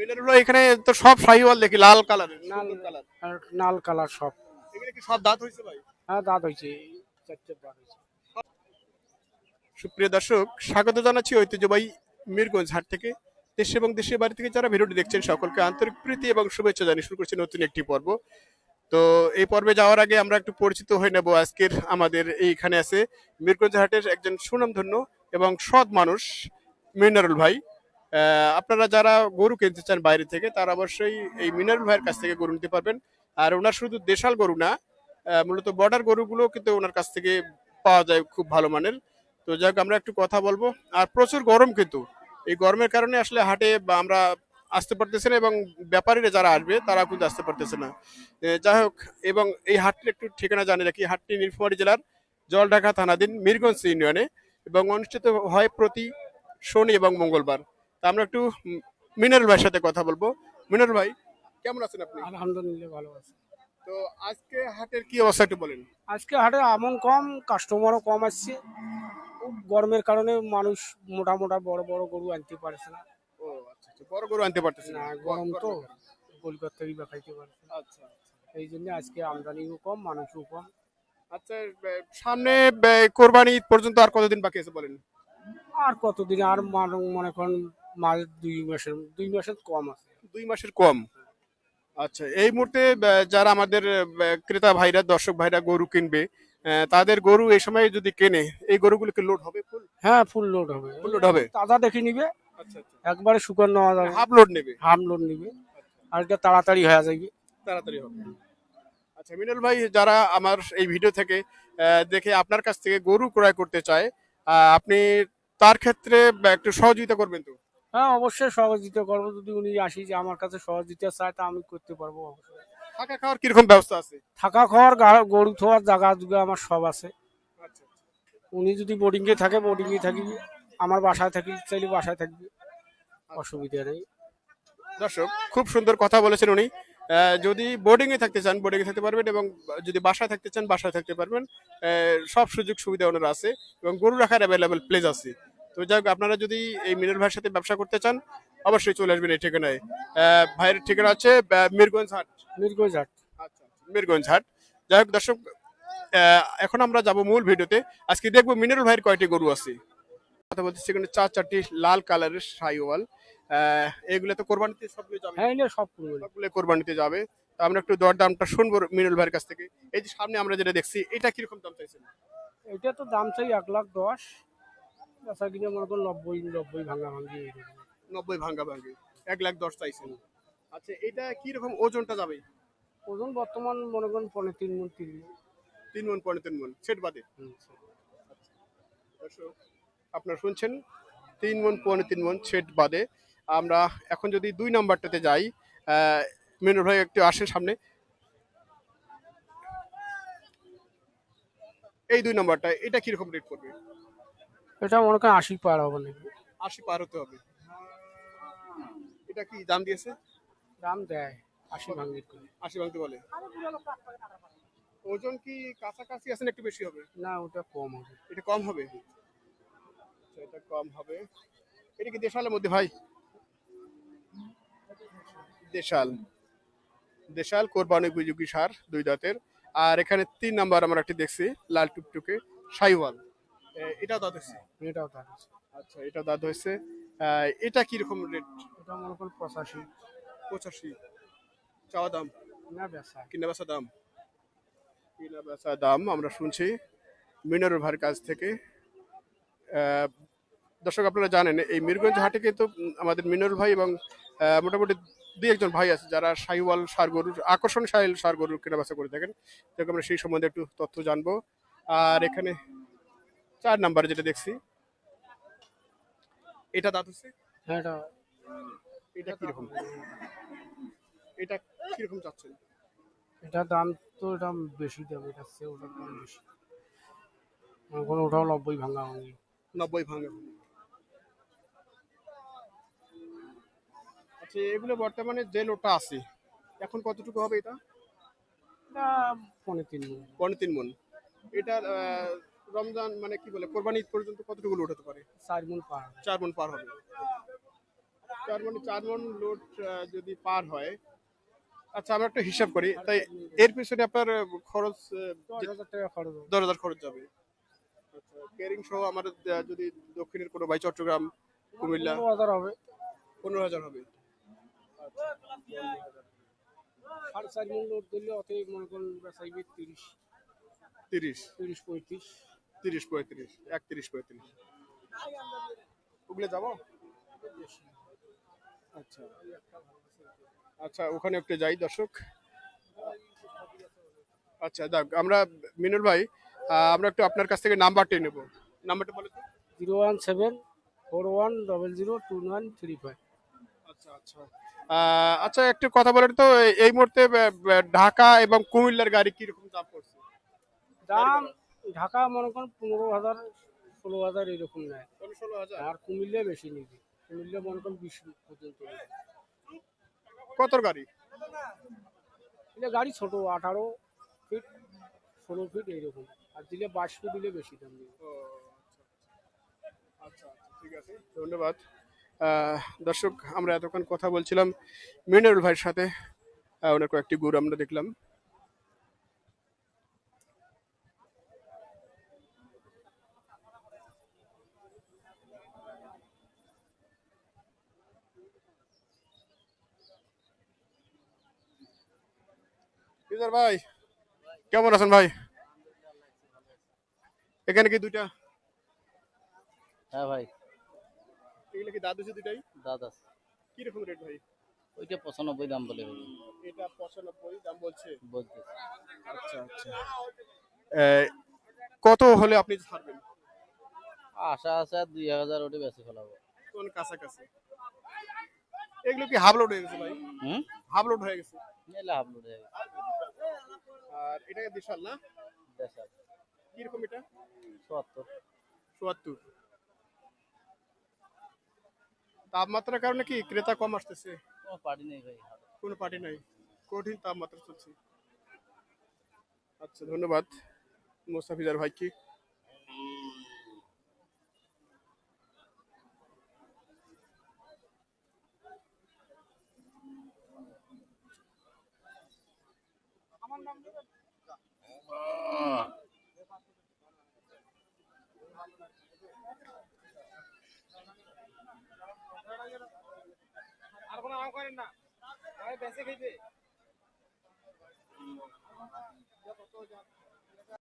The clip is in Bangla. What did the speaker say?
মিনারুল এখানে তো সব শাহিওয়াল দেখি লাল কালারের। কালার। আর নাল কালার সব। এখানে কি সব দাঁত হয়েছে ভাই? হ্যাঁ দাঁত হয়েছে চারটে দাঁত হয়েছে। সুপ্রিয় দর্শক স্বাগত জানাচ্ছি ঐতিহ্যবাহী মিরগঞ্জ হাট থেকে। দেশ এবং দেশের বাড়ি থেকে যারা ভিডিওটি দেখছেন সকলকে আন্তরিক প্রীতি এবং শুভেচ্ছা জানিয়ে শুরু করছি নতুন একটি পর্ব। তো এই পর্বে যাওয়ার আগে আমরা একটু পরিচিত হয়ে নেব আজকের আমাদের এইখানে আছে মিরগঞ্জ হাটের একজন সুনামধন্য এবং সৎ মানুষ মিনারুল ভাই। আপনারা যারা গরু কিনতে চান বাইরে থেকে, তারা অবশ্যই এই মিনারুল ভাইয়ের কাছ থেকে গরু নিতে পারবেন। আর ওনার শুধু দেশাল গরু না মূলত বর্ডার গরুগুলো কিন্তু ওনার কাছ থেকে পাওয়া যায় খুব ভালো মানের। তো যাক আমরা একটু কথা বলব। আর প্রচুর গরম কিন্তু। এই গরমের কারণে আসলে হাটে আমরা আসতে পারতেছে না এবং ব্যাপারীরা যারা আসবে তারা কিন্তু আসতে পারতেছে না। যাই হোক, এবং এই হাটটির একটু ঠিকানা জানি রাখি। হাটটি নীলফামারী জেলার জলঢাকা থানাধীন মিরগঞ্জ ইউনিয়নে এবং অনুষ্ঠিত হয় প্রতি শনি এবং মঙ্গলবার। তা আমরা একটু মিনারুল ভাইয়ের সাথে কথা বলব। মিনারুল ভাই কেমন আছেন আপনি? আলহামদুলিল্লাহ ভালো আছে। তো আজকে হাটের কি অবস্থা একটু বলেন। আজকে হাটে আমন কম কাস্টমারও কম আসছে। খুব গরমের কারণে মানুষ মোটা মোটা বড় বড় গরু আনতে পারছে না। ও আচ্ছা আচ্ছা বড় গরু আনতে পারতেছেন না। গরম তো। কলকাতা থেকে দেখাইতে পারছে। না। আচ্ছা। এই জন্য আজকে আমদানিও কম মানুষও কম। আচ্ছা সামনে কোরবানি ঈদ পর্যন্ত আর কতদিন বাকি আছে বলেন? আর কতদিন আর মনে করেন মাস দুই মাসের দুই মাসের কম আছে। দুই মাসের কম? আচ্ছা এই মুহূর্তে যারা আমাদের ক্রেতা ভাইরা দর্শক ভাইরা গরু কিনবে তাদের গরু এই সময় যদি কেনে এই গরুগুলোকে লোড হবে ফুল হ্যাঁ ফুল লোড হবে। ফুল লোড হবে? তাজা দেখে নিবে। আচ্ছা আচ্ছা। একবারে শুকান নেওয়া যাবে। হাফ লোড নেবে? হাম লোড নিবে। আর এটা তাড়াতাড়ি হয়ে যাবে। তাড়াতাড়ি হবে। আচ্ছা মিনাল ভাই যারা আমার এই ভিডিও থেকে দেখে আপনার কাছ থেকে গরু ক্রয় করতে চায় আপনি তার ক্ষেত্রে একটু সহযোগিতা করবেন তো? হ্যাঁ অবশ্যই সহযোগিতা করব যদি উনি আসি যে আমার কাছে সহযোগিতা চায় তা আমি করতে পারব অবশ্যই। থাকা খাওয়ার কীরকম ব্যবস্থা আছে? থাকা খাওয়ার গরু থোয়ার জায়গা জুগা আমার সব আছে। আচ্ছা উনি যদি বোর্ডিংয়ে থাকে বোর্ডিংয়ে থাকবি আমার বাসায় থাকি চাইলে বাসায় থাকবি। অসুবিধা নেই। দর্শক খুব সুন্দর কথা বলেছেন উনি। যদি বোর্ডিং এ থাকতে চান বোর্ডিং এ থাকতে পারবেন এবং যদি বাসায় থাকতে চান বাসায় থাকতে পারবেন। সব সুযোগ সুবিধা ওনার আছে এবং গরু রাখার অ্যাভেলেবেল প্লেস আছে। তো যাই হোক আপনারা যদি এই মিনার ভাইয়ের সাথে ব্যবসা করতে চান অবশ্যই চলে আসবেন এই ঠিকানায়। ভাইয়ের ঠিকানা আছে মিরগঞ্জ হাট। মির্গোজাট আচ্ছা মিরগঞ্জ হাট। যাই হোক দর্শক এখন আমরা যাব মূল ভিডিওতে। আজকে দেখব মিনারুল ভাইয়ের কয়টি গরু আছে। কথা বলতে সেখানে চার চারটি লাল কালারের সাইওয়াল। এগুলো তো কোরবানিতে সবগুলো যাবে। হ্যাঁ সবগুলো কোরবানিতে যাবে। তো আমরা একটু দরদামটা শুনব মিনুল ভাইয়ের কাছ থেকে। এই যে সামনে আমরা যেটা দেখছি এটা কীরকম দাম চাইছেন? এটা তো দাম চাই এক লাখ দশ। বেচা কিনে মনে করুন নব্বই নব্বই ভাঙা ভাঙি নব্বই ভাঙ্গা ভাঙ্গি এক লাখ দশ চাইছেন। আচ্ছা এটা কীরকম ওজনটা যাবে? ওজন বর্তমান মনে করেন পনেরো তিন মন তিন। তিন মন পনেরো তিন মন সেট বাদে। আপনারা শুনছেন তিন মন পনেরো তিন মন সেট বাদে। আমরা এখন যদি দুই নাম্বারটাতে যাই মিনুল ভাই একটু আসেন সামনে। এই দুই নাম্বারটা এটা কীরকম রেট করবে এটা মনে করেন আশি পার হবে নাকি? আশি পার হতে হবে। এটা কি দাম দিয়েছে? দাম দেয় আশি ভাঙির করে আশি ভাঙতে বলে। ওজন কি কাছাকাছি আছে একটু বেশি হবে? না ওটা কম হবে। এটা কম হবে? আচ্ছা, এটা কম হবে। এটা কি দেশালের মধ্যে ভাই? দেশাল। দেশাল কোরবানি উপযোগী সার দুই দাঁতের। আর এখানে তিন নাম্বার আমরা একটি দেখছি লাল টুকটুকে সাইওয়াল। এটা দাঁত হয়েছে? এটাও তার আছে। আচ্ছা এটা দাঁত হয়েছে। এটা কীরকম রেট? এটা মনে করেন পঁচাশি। পঁচাশি। চাওয়া দাম? না বেচা। কিনা বেচা দাম? কিনা বেচা দাম আমরা শুনছি মিনারুল ভাইয়ের কাছ থেকে। দর্শক আপনারা জানেন এই মিরগঞ্জ হাটে কিন্তু আমাদের মিনারুল ভাই এবং মোটামুটি দুই একজন ভাই আছে যারা সাইওয়াল সার গরুর আকর্ষণ সাইল সার গরুর কেনা বেচা করে থাকেন। যাক আমরা সেই সম্বন্ধে একটু তথ্য জানব। আর এখানে চার নাম্বারে যেটা দেখছি। এটা দাঁত হচ্ছে? হ্যাঁ এটা এটা কীরকম? এটা কীরকম চাচ্ছেন? এটা দাম তো এটা বেশি দাম এটা ওটা বেশি। ওটাও নব্বই ভাঙা ভাঙি নব্বই ভাঙা। আচ্ছা এগুলো বর্তমানে যে লোটা আছে এখন কতটুকু হবে এটা? পনেরো তিন। পনেরো তিন মন। এটা রমজান মানে কি বলে কোরবানি ঈদ পর্যন্ত কতটুকু লোট হতে পারে? চার মন পার। চার মন পার হবে। চার মন চার মন লোড যদি পার হয় আচ্ছা আমরা একটা হিসাব করি তাই এর পিছনে আপনার খরচ দশ হাজার টাকা খরচ হবে। দশ হাজার খরচ যাবে। আচ্ছা কেয়ারিং সহ আমার যদি দক্ষিণের কোনো ভাই চট্টগ্রাম কুমিল্লা পনেরো হাজার হবে। পনেরো হাজার হবে। সাড়ে চার মন লোড দিলে অতএব মনে করুন তিরিশ। তিরিশ। তিরিশ পঁয়ত্রিশ। তিরিশ পঁয়ত্রিশ একত্রিশ পঁয়ত্রিশ। ওগুলো যাব? আচ্ছা। আচ্ছা ওখানে একটু যাই দর্শক। আচ্ছা দেখ আমরা মিনুল ভাই আমরা একটু আপনার কাছ থেকে নাম্বারটা নেব। নাম্বারটা বলে zero one seven four one double zero two nine three five. আচ্ছা আচ্ছা। আচ্ছা একটু কথা বলেন তো এই- মুহূর্তে ঢাকা এবং কুমিল্লার গাড়ি কীরকম দাম পড়ছে? দাম ঢাকা মনে করেন পনেরো হাজার ষোলো হাজার এরকম নেয়। ষোলো হাজার। আর কুমিল্লা বেশি নিবি। কুমিল্লা মনে করেন বিশ পর্যন্ত। কত গাড়ি? দিলে গাড়ি ছোট আঠারো ফিট ষোলো ফিট এইরকম। আর দিলে বাইশ ফিট দিলে বেশি দাম নেবে। ও, আচ্ছা আচ্ছা ঠিক আছে ধন্যবাদ। দর্শক আমরা এতক্ষণ কথা বলছিলাম মিনারুল ভাইয়ের সাথে। ওনার কয়েকটি গরু আমরা দেখলাম। ইজার ভাই কেমন আছেন ভাই? এখানে কি দুইটা? হ্যাঁ ভাই। এগুলো কি দাদু দুটাই দাদা কি রকম রেট ভাই? ওইটা পঁচানব্বই দাম বলে ভাই। এটা পঁচানব্বই দাম বলছে? বলতে আচ্ছা আচ্ছা। কত হলে আপনি ছাড়বেন? আশা আছে আর দুই হাজার ওটা বেশি ফেলাবো। কোন কাছাকাছি? এগুলো কি হাফ লোড হয়ে গেছে ভাই? হুম? হাফ লোড হয়ে গেছে। হাফ লোড হয়ে গেছে। আর এটা দেশাল না? দেশাল। কীরকম এটা? চুয়াত্তর। চুয়াত্তর। তাপমাত্রার কারণে কি ক্রেতা কম আসতেছে? কোনো পার্টি নেই ভাই কোনো পার্টি নাই। কঠিন তাপমাত্রা চলছে। আচ্ছা ধন্যবাদ। মোস্তাফিজার ভাইকে আর কোনো আম করেন না। বেঁচে খেতে